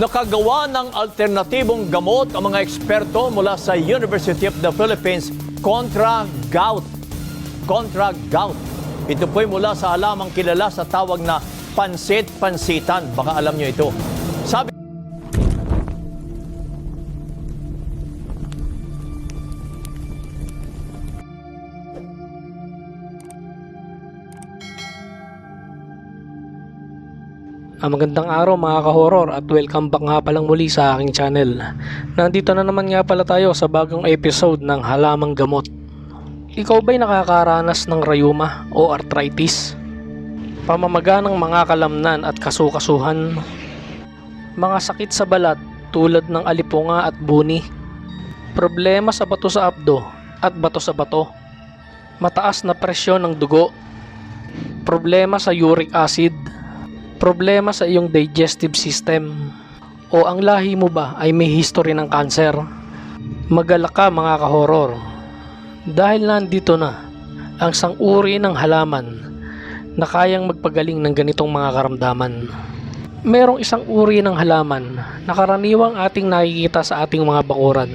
Nakagawa ng alternatibong gamot ang mga eksperto mula sa University of the Philippines kontra gout. Kontra gout. Ito po'y mula sa halamang kilala sa tawag na pansit-pansitan. Baka alam nyo ito. Ah, magandang araw mga ka-horror at welcome back nga palang muli sa aking channel. Nandito na naman nga pala tayo sa bagong episode ng Halamang Gamot. Ikaw ba'y nakakaranas ng rayuma o arthritis? Pamamaga ng mga kalamnan at kasukasuhan? Mga sakit sa balat tulad ng alipunga at buni? Problema sa bato sa abdo at bato sa bato? Mataas na presyon ng dugo? Problema sa uric acid? Problema sa iyong digestive system o ang lahi mo ba ay may history ng cancer. Magalak ka mga kahoror dahil nandito na ang sanguri ng halaman na kayang magpagaling ng ganitong mga karamdaman. Merong isang uri ng halaman na karaniwang ating nakikita sa ating mga bakuran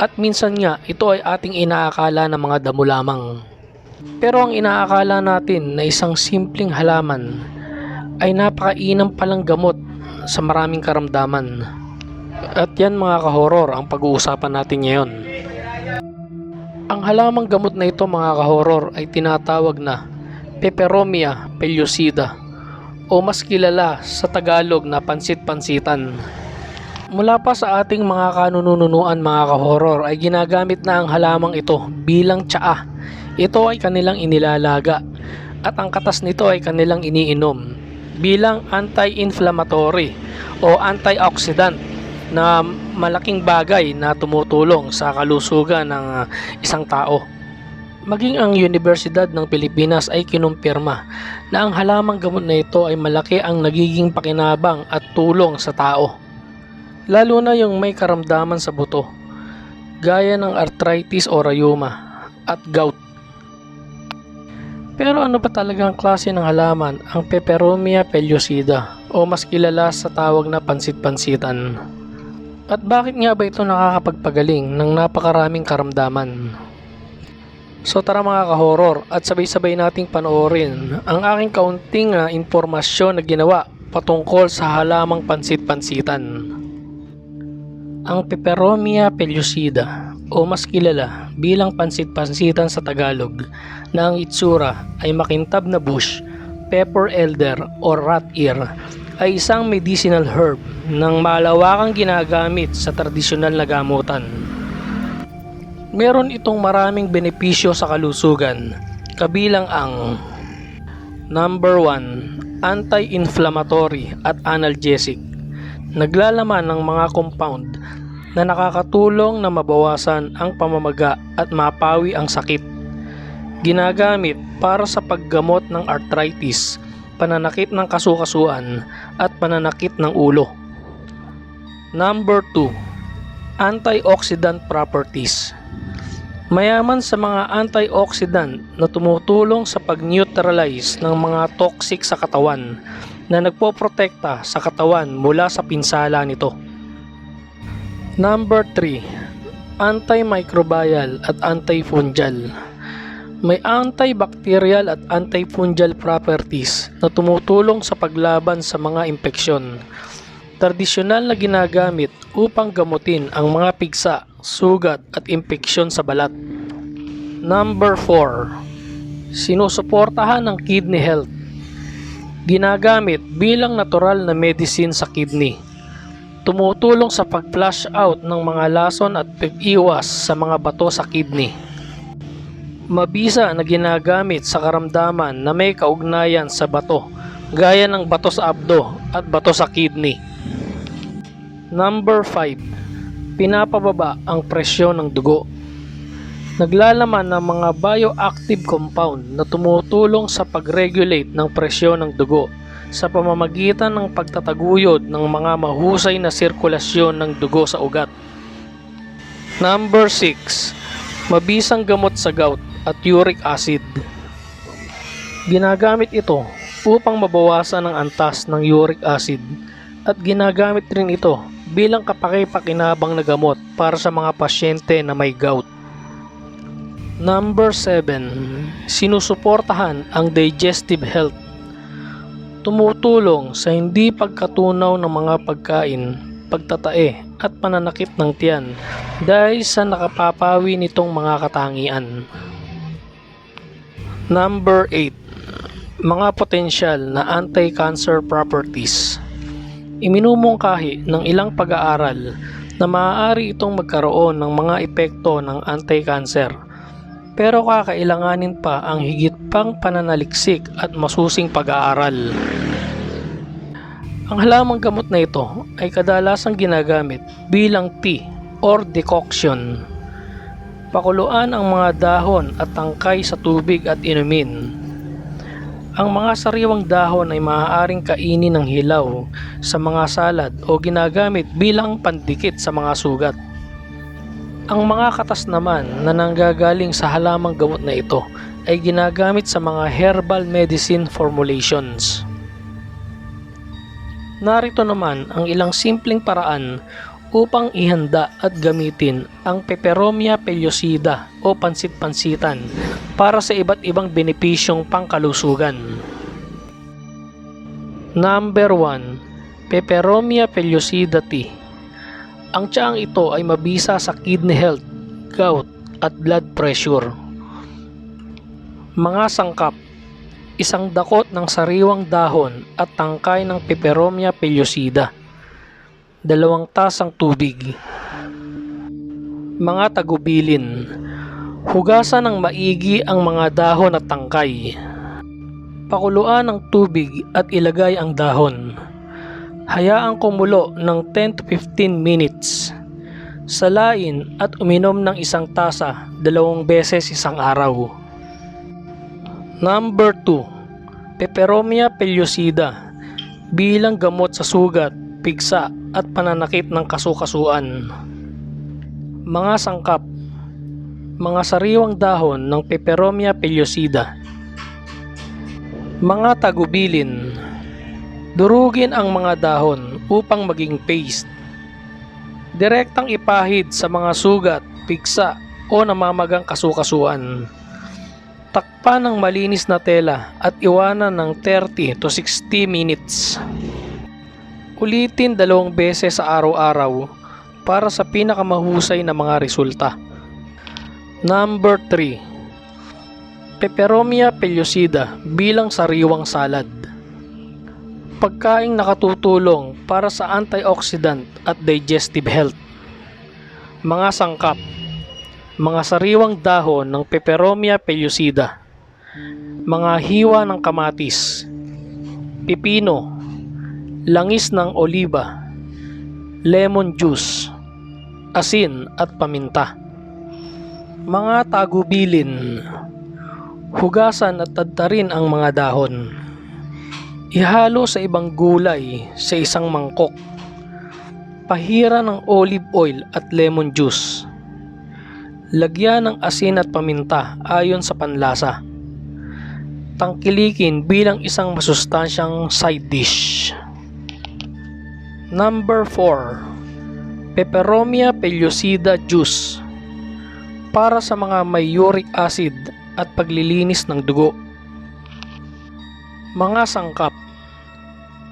at minsan nga ito ay ating inaakala na mga damo lamang. Pero ang inaakala natin na isang simpleng halaman ay napakainam palang gamot sa maraming karamdaman. At yan mga kahoror ang pag-uusapan natin ngayon. Ang halamang gamot na ito mga kahoror ay tinatawag na Peperomia pellucida o mas kilala sa Tagalog na pansit-pansitan. Mula pa sa ating mga kanununuan mga kahoror ay ginagamit na ang halamang ito bilang tsaa. Ito ay kanilang inilalaga at ang katas nito ay kanilang iniinom bilang anti-inflammatory o antioxidant na malaking bagay na tumutulong sa kalusugan ng uh, isang tao. Maging ang Universidad ng Pilipinas ay kinumpirma na ang halamang gamot na ito ay malaki ang nagiging pakinabang at tulong sa tao. Lalo na yung may karamdaman sa buto, gaya ng arthritis o rayuma at gout. Pero ano ba talaga ang klase ng halaman ang Peperomia pellucida o mas kilala sa tawag na pansit-pansitan? At bakit nga ba ito nakakapagpagaling ng napakaraming karamdaman? So tara mga ka-horror at sabay-sabay nating panoorin ang aking kaunting uh, impormasyon na ginawa patungkol sa halamang pansit-pansitan. Ang Peperomia pellucida o mas kilala bilang pansit-pansitan sa Tagalog na ang itsura ay makintab na bush, pepper elder o rat ear ay isang medicinal herb ng malawakang ginagamit sa tradisyonal na gamutan. Meron itong maraming benepisyo sa kalusugan, kabilang ang Number 1, anti-inflammatory at analgesic. Naglalaman ng mga compound na nakakatulong na mabawasan ang pamamaga at mapawi ang sakit. Ginagamit para sa paggamot ng arthritis, pananakit ng kasukasuan at pananakit ng ulo. Number 2. Antioxidant properties. Mayaman sa mga antioxidant na tumutulong sa pag-neutralize ng mga toxic sa katawan na nagpoprotekta sa katawan mula sa pinsala nito. Number 3. Antimicrobial at antifungal. May antibacterial at antifungal properties na tumutulong sa paglaban sa mga impeksyon. Tradisyonal na ginagamit upang gamutin ang mga pigsa, sugat at impeksyon sa balat. Number 4. Sinusuportahan ng kidney health. Ginagamit bilang natural na medicine sa kidney tumutulong sa pag-flush out ng mga lason at pag-iwas sa mga bato sa kidney. Mabisa na ginagamit sa karamdaman na may kaugnayan sa bato, gaya ng bato sa abdo at bato sa kidney. Number 5. Pinapababa ang presyon ng dugo. Naglalaman ng mga bioactive compound na tumutulong sa pag-regulate ng presyon ng dugo sa pamamagitan ng pagtataguyod ng mga mahusay na sirkulasyon ng dugo sa ugat. Number 6. Mabisang gamot sa gout at uric acid. Ginagamit ito upang mabawasan ang antas ng uric acid at ginagamit rin ito bilang kapaki-pakinabang na gamot para sa mga pasyente na may gout. Number 7. Sinusuportahan ang digestive health. Tumutulong sa hindi pagkatunaw ng mga pagkain, pagtatae at pananakit ng tiyan dahil sa nakapapawi nitong mga katangian. Number 8. Mga potensyal na anti-cancer properties. Iminumungkahi ng ilang pag-aaral na maaari itong magkaroon ng mga epekto ng anti-cancer pero kakailanganin pa ang higit pang pananaliksik at masusing pag-aaral. Ang halamang gamot na ito ay kadalasang ginagamit bilang tea or decoction. Pakuluan ang mga dahon at tangkay sa tubig at inumin. Ang mga sariwang dahon ay maaaring kainin ng hilaw sa mga salad o ginagamit bilang pandikit sa mga sugat. Ang mga katas naman na nanggagaling sa halamang gamot na ito ay ginagamit sa mga herbal medicine formulations. Narito naman ang ilang simpleng paraan upang ihanda at gamitin ang Peperomia pellucida o pansit-pansitan para sa iba't ibang benepisyong pangkalusugan. Number 1. Peperomia pellucida tea ang tsaang ito ay mabisa sa kidney health, gout, at blood pressure. Mga sangkap Isang dakot ng sariwang dahon at tangkay ng Peperomia pellucida. Dalawang tasang tubig. Mga tagubilin Hugasan ng maigi ang mga dahon at tangkay. Pakuluan ng tubig at ilagay ang dahon. Hayaang kumulo ng 10 to 15 minutes. Salain at uminom ng isang tasa dalawang beses isang araw. Number 2. Peperomia pellucida bilang gamot sa sugat, pigsa at pananakit ng kasukasuan. Mga sangkap Mga sariwang dahon ng Peperomia pellucida Mga tagubilin Durugin ang mga dahon upang maging paste. Direktang ipahid sa mga sugat, pigsa o namamagang kasukasuan. Takpan ng malinis na tela at iwanan ng 30 to 60 minutes. Ulitin dalawang beses sa araw-araw para sa pinakamahusay na mga resulta. Number 3. Peperomia pellucida bilang sariwang salad pagkaing nakatutulong para sa antioxidant at digestive health. Mga sangkap Mga sariwang dahon ng Peperomia pellucida Mga hiwa ng kamatis Pipino Langis ng oliba Lemon juice Asin at paminta Mga tagubilin Hugasan at tadtarin ang mga dahon Ihalo sa ibang gulay sa isang mangkok. Pahira ng olive oil at lemon juice. Lagyan ng asin at paminta ayon sa panlasa. Tangkilikin bilang isang masustansyang side dish. Number 4. Peperomia pellucida juice para sa mga may uric acid at paglilinis ng dugo. Mga sangkap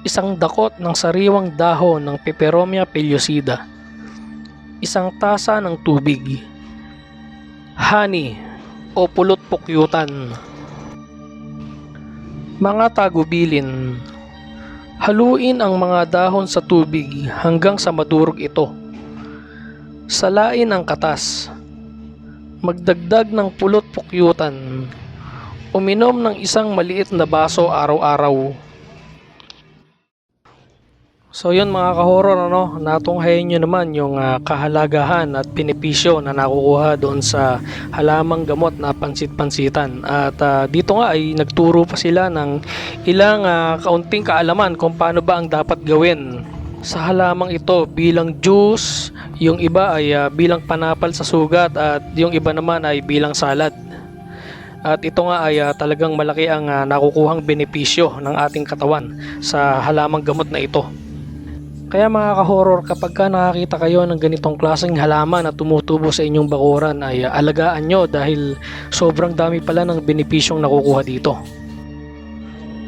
Isang dakot ng sariwang dahon ng Peperomia pellucida Isang tasa ng tubig Honey o pulot pukyutan Mga tagubilin Haluin ang mga dahon sa tubig hanggang sa madurog ito. Salain ang katas Magdagdag ng pulot pukyutan Uminom ng isang maliit na baso araw-araw. So yun mga kahoror, ano, natunghayin nyo naman yung ah, kahalagahan at benepisyo na nakukuha doon sa halamang gamot na pansit-pansitan. At ah, dito nga ay nagturo pa sila ng ilang ah, kaunting kaalaman kung paano ba ang dapat gawin sa halamang ito bilang juice, yung iba ay ah, bilang panapal sa sugat at yung iba naman ay bilang salad. At ito nga ay ah, talagang malaki ang ah, nakukuhang benepisyo ng ating katawan sa halamang gamot na ito. Kaya mga ka-horror, kapag ka nakakita kayo ng ganitong klaseng halaman na tumutubo sa inyong bakuran ay ah, alagaan nyo dahil sobrang dami pala ng benepisyong nakukuha dito.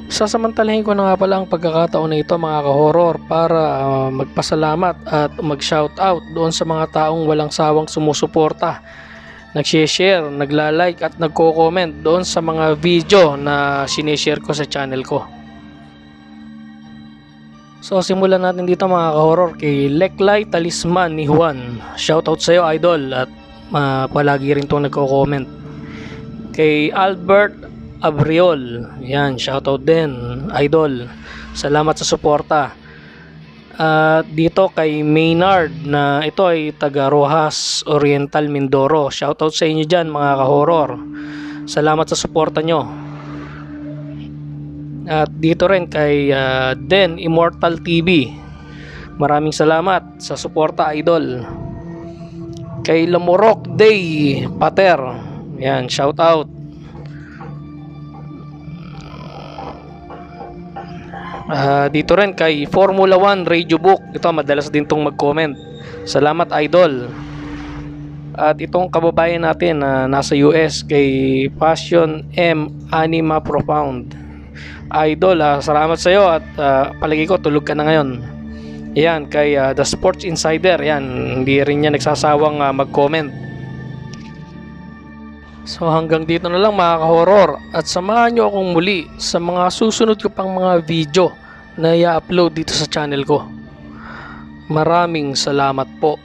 Sasamantalahin ko na nga pala ang pagkakataon na ito mga ka-horror para ah, magpasalamat at mag-shoutout doon sa mga taong walang sawang sumusuporta nag-share, nagla-like at nagko-comment doon sa mga video na sinishare ko sa channel ko. So simulan natin dito mga ka-horror kay Leklay Talisman ni Juan. Shoutout sa iyo idol at ah, palagi rin tong nagko-comment. Kay Albert Abriol. Yan, shoutout din idol. Salamat sa suporta. At dito kay Maynard na ito ay taga Rojas Oriental Mindoro. Shoutout sa inyo dyan mga ka-horror. Salamat sa suporta nyo. At dito rin kay ah, Den Immortal TV. Maraming salamat sa suporta idol. Kay Lamorok Day Pater. Yan, shout Ah, dito rin kay Formula 1 Radio Book. Ito madalas din tong mag-comment. Salamat idol. At itong kababayan natin na nasa US kay Passion M Anima Profound. Idol, ah, salamat sa iyo at ah, palagi ko tulog ka na ngayon. Yan, kay ah, The Sports Insider, yan, hindi rin niya nagsasawang ah, mag-comment. So hanggang dito na lang mga ka-horror at samahan nyo akong muli sa mga susunod ko pang mga video na i-upload dito sa channel ko. Maraming salamat po.